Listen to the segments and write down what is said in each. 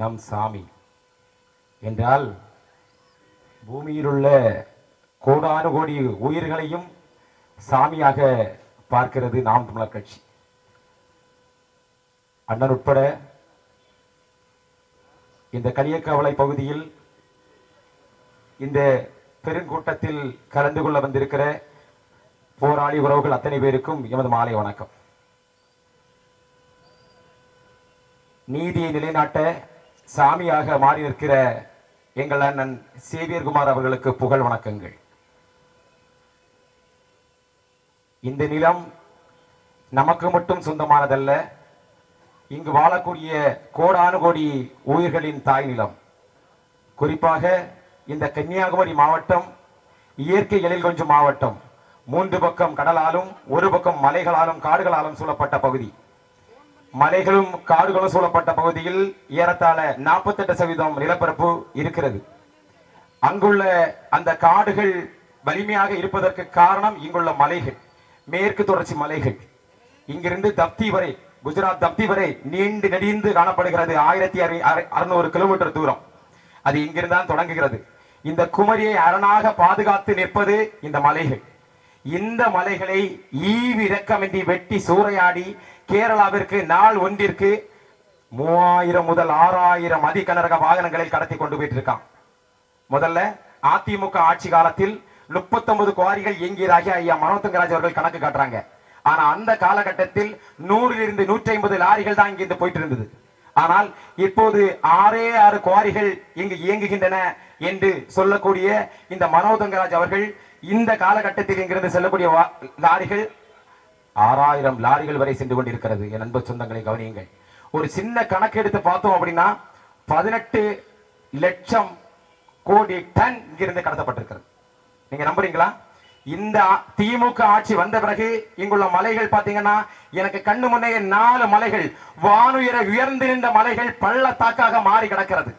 நம் சாமி. என்றால் பூமியில் உள்ள கோடானு கோடி உயிர்களையும் சாமியாக பார்க்கிறது நாம் தமிழர் கட்சி. அண்ணன் உட்பட இந்த கலியக்கவலை பகுதியில் இந்த பெருங்கூட்டத்தில் கலந்து கொள்ள வந்திருக்கிற போராளி உறவுகள் அத்தனை பேருக்கும் எமது மாலை வணக்கம். நீதியை நிலைநாட்ட சாமியாக மாறி நிற்கிற எங்கள் அண்ணன் சேவியர்குமார் அவர்களுக்கு புகழ் வணக்கங்கள். இந்த நிலம் நமக்கு மட்டும் சொந்தமானதல்ல இங்கு வாழக்கூடிய கோடானு கோடி உயிர்களின் தாய் நிலம். குறிப்பாக இந்த கன்னியாகுமரி மாவட்டம் இயற்கை எழில் கொஞ்சம் மாவட்டம் மூன்று பக்கம் கடலாலும் ஒரு பக்கம் மலைகளாலும் காடுகளாலும் சூழப்பட்ட பகுதி. மலைகளும் காடுகளும் சூழப்பட்ட பகுதியில் ஏறத்தாழ 48% சதவீதம் நிலப்பரப்பு இருக்கிறது. அங்குள்ள அந்த காடுகள் வலிமையாக இருப்பதற்கு காரணம் இங்குள்ள மலைகள் மேற்கு தொடர்ச்சி மலைகள். இங்கிருந்து தப்தி வரை குஜராத் தப்தி வரை நீண்டு நெடிந்து காணப்படுகிறது ஆயிரத்தி அறுநூறு கிலோமீட்டர் தூரம். அது இங்கிருந்தான் தொடங்குகிறது. இந்த குமரியை அரணாக பாதுகாத்து நிற்பது இந்த மலைகள். இந்த மலைகளை ஈவிரக்கமின்றி வெட்டி சூறையாடி கேரளாவிற்கு நாள் ஒன்றிற்கு மூவாயிரம் முதல் ஆறாயிரம் அதிகனரக வாகனங்களில் கடத்தி கொண்டு போயிட்டு இருக்கான் முதல்ல அதிமுக ஆட்சி காலத்தில் 39 குவாரிகள் இயங்கியதாக ஐயா மனோத்தங்கராஜ் அவர்கள் கணக்கு காட்டுறாங்க. ஆனா அந்த காலகட்டத்தில் நூறிலிருந்து நூற்றி ஐம்பது லாரிகள் தான் இங்கிருந்து போயிட்டு இருந்தது ஆனால் இப்போது ஆறே ஆறு குவாரிகள் இங்கு இயங்குகின்றன என்று சொல்லக்கூடிய இந்த மனோதங்கராஜ் அவர்கள் இந்த காலகட்டத்தில் இங்கிருந்து செல்லக்கூடிய வா- லாரிகள் ஆறாயிரம் லாரிகள் வரை சென்று கொண்டிருக்கிறது. என் அன்பு சொந்தங்களை கவனியுங்கள். ஒரு சின்ன கணக்கு எடுத்து பார்த்தோம் அப்படின்னா பதினெட்டு லட்சம் கோடி டன் இங்கிருந்து கடத்தப்பட்டிருக்கிறது. நீங்க நம்புறீங்களா? இந்த திமுக ஆட்சி வந்த பிறகு இங்குள்ள மலைகள் பாத்தீங்கன்னா எனக்கு கண்ணு முன்னே நாலு மலைகள் வானுயர உயர்ந்து நின்ற மலைகள் பள்ளத்தாக்காக மாறி கிடக்கிறது.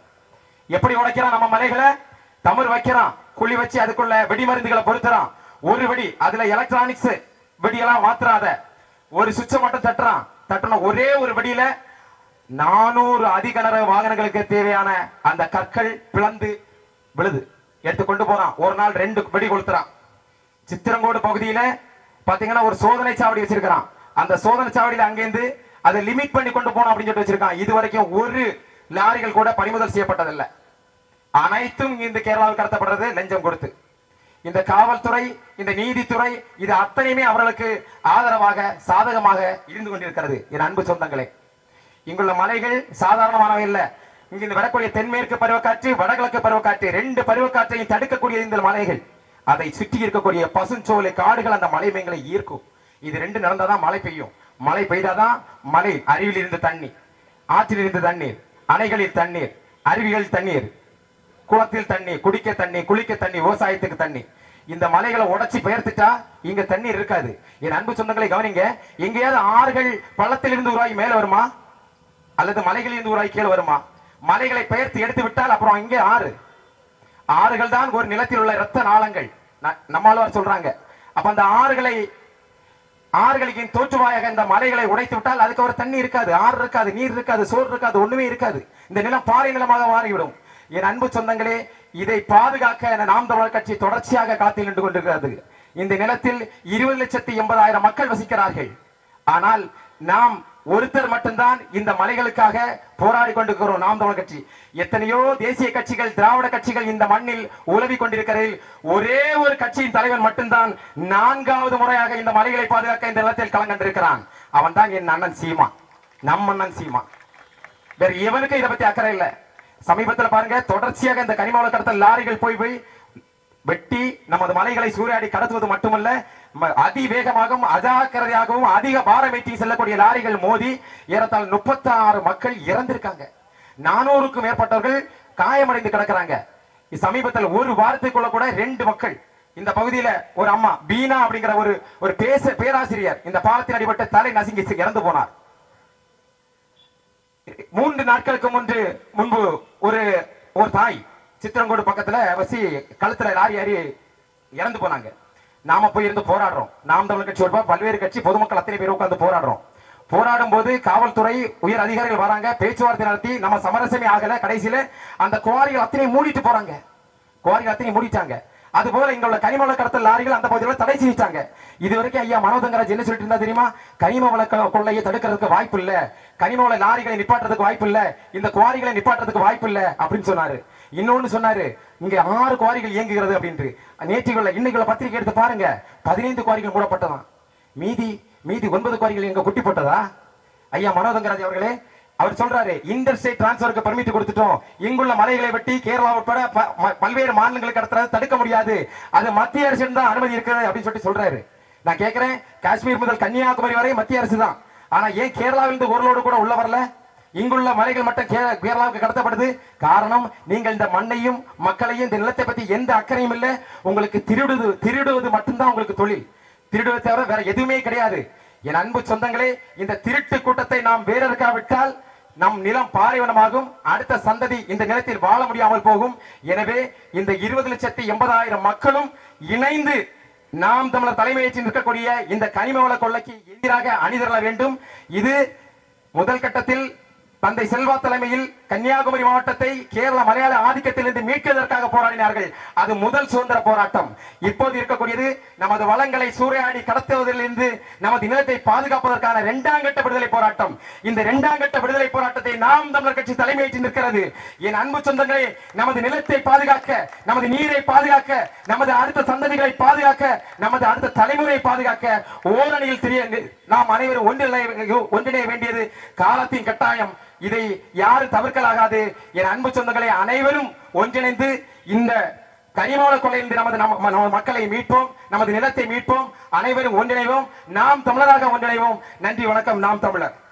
எப்படி உடைக்கிறான் நம்ம மலைகளை? தமிழ் வைக்கிறான். குழி வச்சு அதுக்குள்ள வெடிமருந்துகளை பொருத்துறான். ஒரு வெடி அதுல எலக்ட்ரானிக்ஸ் வெடியெல்லாம் மாத்துறாத. ஒரு சுவிட்சை மட்டும் தட்டுறான். தட்டுன ஒரே ஒரு வெடியில நானூறு அதிகனர வாகனங்களுக்கு தேவையான அந்த கற்கள் பிளந்து விழுது. எடுத்து கொண்டு போறான். ஒரு நாள் ரெண்டு வெடி கொளுத்துறான். சித்திரங்கோடு பகுதியில பாத்தீங்கன்னா ஒரு சோதனை சாவடி வச்சிருக்கிறான். அந்த சோதனை சாவடியில அங்கேருந்து அதை லிமிட் பண்ணி கொண்டு போனோம் அப்படின்னு சொல்லிட்டு வச்சிருக்கான். இது வரைக்கும் ஒரு லாரிகள் கூட பறிமுதல் செய்யப்பட்டதில்லை. அனைத்தும் இந்த கேரளாவில் கடத்தப்படுறது லஞ்சம் கொடுத்து. இந்த காவல்துறை இந்த நீதித்துறை இது அத்தனையுமே அவர்களுக்கு ஆதரவாக சாதகமாக இருந்து கொண்டிருக்கிறது. என் அன்பு சொந்தங்களே இங்குள்ள மலைகள் சாதாரணமானவை இல்ல. இங்கிருந்து வரக்கூடிய தென்மேற்கு பருவக்காற்று வடகிழக்கு பருவக்காற்று ரெண்டு பருவக்காற்றையும் தடுக்கக்கூடிய இந்த மலைகள். அதை சுற்றி இருக்கக்கூடிய பசுஞ்சோலை காடுகள் அந்த மலை மேங்களை ஈர்க்கும். இது ரெண்டு நடந்தாதான் மழை பெய்யும். மழை பெய்தாதான் மலை அருவியில் இருந்த தண்ணி ஆற்றில் இருந்த தண்ணீர் அணைகளில் தண்ணீர் அருவிகளில் தண்ணீர். குளத்தில் தண்ணி குடிக்க தண்ணி குளிக்க தண்ணி விவசாயத்துக்கு தண்ணி. இந்த மலைகளை உடைச்சி பெயர்த்துட்டா இங்க தண்ணீர் இருக்காது. என் அன்பு சொந்தங்களை கவனிங்க. எங்கேயாவது ஆறுகள் பள்ளத்திலிருந்து உருவாகி மேல வருமா? அல்லது மலைகளில் இருந்து உருவாகி கீழே வருமா? மலைகளை பெயர்த்து எடுத்து விட்டால் அப்புறம் இங்கே ஆறு. ஆறுகள் தான் ஒரு நிலத்தில் உள்ள இரத்த நாளங்கள். ந- நம்மாழ்வார் சொல்றாங்க. அப்ப அந்த ஆறுகளை ஆறுகளின் தோற்றுவாயாக இந்த மலைகளை உடைத்து விட்டால் அதுக்கு ஒரு தண்ணி இருக்காது. ஆறு இருக்காது நீர் இருக்காது சோறு இருக்காது ஒண்ணுமே இருக்காது. இந்த நிலம் பாறை நிலமாக மாறிவிடும். என் அன்பு சொந்தங்களே இதை பாதுகாக்க என நாம் தமிழர் கட்சி தொடர்ச்சியாக காத்தில் நின்று கொண்டிருக்கிறது. இந்த நிலத்தில் இருபது லட்சத்தி எண்பதாயிரம் மக்கள் வசிக்கிறார்கள். ஆனால் நாம் ஒருத்தர் மட்டும்தான் இந்த மலைகளுக்காக போராடி கொண்டிருக்கிறோம் நாம் தமிழர் கட்சி. எத்தனையோ தேசிய கட்சிகள் திராவிட கட்சிகள் இந்த மண்ணில் உலவி கொண்டிருக்கிறதில் ஒரே ஒரு கட்சியின் தலைவன் மட்டும்தான் நான்காவது முறையாக இந்த மலைகளை பாதுகாக்க இந்த நிலத்தில் கலங்கண்டிருக்கிறான் அவன் தான் என் அண்ணன் சீமா. நம் அண்ணன் சீமா. வேற இவனுக்கு இதை பத்தி அக்கறை இல்லை. சமீபத்துல பாருங்க தொடர்ச்சியாக இந்த கனிமவள கடத்தல் லாரிகள் போய் போய் வெட்டி நமது மலைகளை சூறையாடி கடத்துவது மட்டுமல்ல அதிவேகமாகவும் அஜாக்கிரதையாகவும் அதிக பாரம் ஏற்றி செல்லக்கூடிய லாரிகள் மோதி ஏறத்தாழ் முப்பத்தி ஆறு மக்கள் இறந்திருக்காங்க. நானூறுக்கும் மேற்பட்டவர்கள் காயமடைந்து கிடக்குறாங்க. சமீபத்தில் ஒரு வாரத்துக்குள்ள கூட ரெண்டு மக்கள் இந்த பகுதியில ஒரு அம்மா பீனா அப்படிங்கிற ஒரு ஒரு பேச பேராசிரியர் இந்த பாலத்தில் அடிபட்டு தலை நசுங்கி இறந்து போனார். மூன்று நாட்களுக்கு முன்பு முன்பு ஒரு ஒரு தாய் சித்திரங்கோடு பக்கத்துல வசி கழுத்துல லாரி ஏறி இறந்து போனாங்க. நாம போய் இருந்து போராடுறோம். நாம் தமிழ் கட்சி உட்பட பல்வேறு கட்சி பொதுமக்கள் அத்தனை பேர் உட்கார்ந்து போராடுறோம். போராடும் போது காவல்துறை உயர் அதிகாரிகள் வராங்க. பேச்சுவார்த்தை நடத்தி நம்ம சமரசமே ஆகல. கடைசியில அந்த குவாரிகள் அத்தனை மூடிட்டு போறாங்க. குவாரிகள் அத்தனை மூடிட்டாங்க. அது போல இங்க உள்ள கனிம வள கடத்தல் லாரிகள் அந்த பகுதியில் தடை செய்தாங்க இது வரைக்கும் ஐயா மனோதங்கராஜ் என்ன சொல்லிட்டு இருந்தா தெரியுமா? கனிம வள கொள்ளையை தடுக்கிறதுக்கு வாய்ப்பு இல்ல. கனிம வள லாரிகளை நிப்பாட்டுறதுக்கு வாய்ப்பு இல்ல. இந்த குவாரிகளை நிப்பாட்டுறதுக்கு வாய்ப்பு இல்ல அப்படின்னு சொன்னாரு. இன்னொன்னு சொன்னாரு இங்க ஆறு குவாரிகள் இயங்குகிறது அப்படின்ட்டு. நேற்றுக்குள்ள இன்னைக்குள்ள பத்திரிகை எடுத்து பாருங்க. பதினைந்து குவாரிகள் மூடப்பட்டதான் மீதி மீதி ஒன்பது குவாரிகள் எங்க குட்டி போட்டதா ஐயா மனோதங்கராஜ் அவர்களே அவர் சொல்றாரு இன்டர் ஸ்டேட் டிரான்ஸ்பருக்கு பர்மிட் கொடுத்துட்டோம். இங்குள்ள மலைகளை வெட்டி கேரளா உட்பட ப- பல்வேறு மாநிலங்களுக்கு கடத்துறதை தடுக்க முடியாது. அது மத்திய அரசு தான் அனுமதி இருக்கிறது அப்படின்னு சொல்லிட்டு சொல்றாரு. நான் கேட்கிறேன் காஷ்மீர் முதல் கன்னியாகுமரி வரை மத்திய அரசு தான். ஆனா ஏன் கேரளாவிலிருந்து ஒரு லோடு கூட உள்ள வரல? இங்குள்ள மலைகள் மட்டும் கேரளாவுக்கு கடத்தப்படுது. காரணம் நீங்கள் இந்த மண்ணையும் மக்களையும் இந்த நிலத்தை பத்தி எந்த அக்கறையும் இல்லை. உங்களுக்கு திருடுவது திருடுவது மட்டும்தான் உங்களுக்கு தொழில். திருடுவதை தவிர வேற எதுவுமே கிடையாது. என் அன்பு சொந்தங்களே இந்த திருட்டு கூட்டத்தை நாம் வேறறுக்காவிட்டால் நம் நிலம் பாலைவனமாகும் அடுத்த சந்ததி இந்த நிலத்தில் வாழ முடியாமல் போகும். எனவே இந்த இருபது லட்சத்தி எண்பதாயிரம் மக்களும் இணைந்து நாம் தமிழர் தலைமையேற்றி நிற்கக்கூடிய இந்த கனிம வள கொள்ளைக்கு எதிராக அணிதிரள வேண்டும். இது முதல் கட்டத்தில் தந்தை செல்வா தலைமையில் கன்னியாகுமரி மாவட்டத்தை கேரள மலையாள ஆதிக்கத்திலிருந்து மீட்பதற்காக போராடினார்கள். அது முதல் சுதந்திர போராட்டம். இப்போது இருக்கக்கூடியது நமது வளங்களை சூறையாடி கடத்துவதிலிருந்து நமது நிலத்தை பாதுகாப்பதற்கான இரண்டாம் கட்ட விடுதலை போராட்டம். இந்த இரண்டாம் கட்ட விடுதலை போராட்டத்தை நாம் தமிழர் கட்சி தலைமையேற்று நிற்கிறது. என் அன்பு சொந்தங்களே நமது நிலத்தை பாதுகாக்க நமது நீரை பாதுகாக்க நமது அடுத்த சந்ததிகளை பாதுகாக்க நமது அடுத்த தலைமுறையை பாதுகாக்க ஓரணியில் தெரிய நாம் அனைவரும் ஒன்றிணைய ஒன்றிணைய வேண்டியது காலத்தின் கட்டாயம். இதை யாரும் தவிர்க்கலாகாது. என் அன்பு சொந்தங்களே அனைவரும் ஒன்றிணைந்து இந்த கனிமோள கொள்ளையிலிருந்து நமது நம்ம- மக்களை மீட்போம் நமது நிலத்தை மீட்போம் அனைவரும் ஒன்றிணைவோம் நாம் தமிழராக ஒன்றிணைவோம். நன்றி வணக்கம் நாம் தமிழர்.